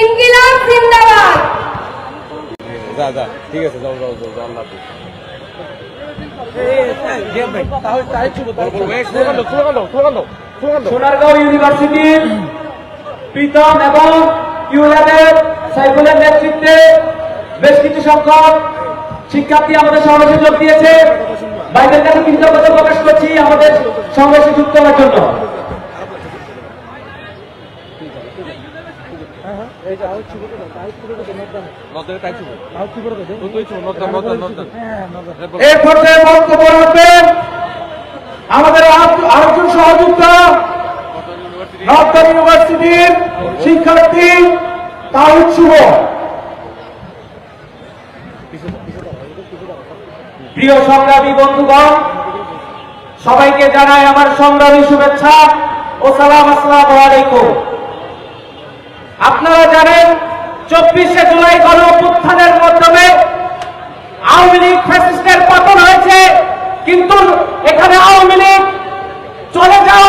ইনকিলাব জিন্দাবাদ। ঠিক আছে যাও যাও যাও আল্লাহ সোনারগাঁও ইউনিভার্সিটির প্রীতম এবং ইউল্যাবের সাইফুলের নেতৃত্বে বেশ কিছু সংখ্যক শিক্ষার্থী আমাদের সমাবেশে যোগ দিয়েছে। বাইরের কাছে কৃতজ্ঞতা প্রকাশ করছি আমাদের সমাবেশে যুক্ত হওয়ার জন্য। পর্যায়ে বক্তব্য রাখবেন আমাদের আর- আরেকজন সহযোগিতা নর্থ ইউনিভার্সিটির শিক্ষার্থী তাহিদ শুভ। প্রিয় সংগ্রামী বন্ধুগণ সবাইকে জানাই আমার সংগ্রামী শুভেচ্ছা ও সালাম আসসালামু আলাইকুম। আপনারা জানেন, চব্বিশে জুলাই গণ অভ্যুত্থানের মাধ্যমে আওয়ামী লীগ ফ্যাসিস্টের পতন হয়েছে, কিন্তু এখানে আওয়ামী লীগ চলে যাওয়া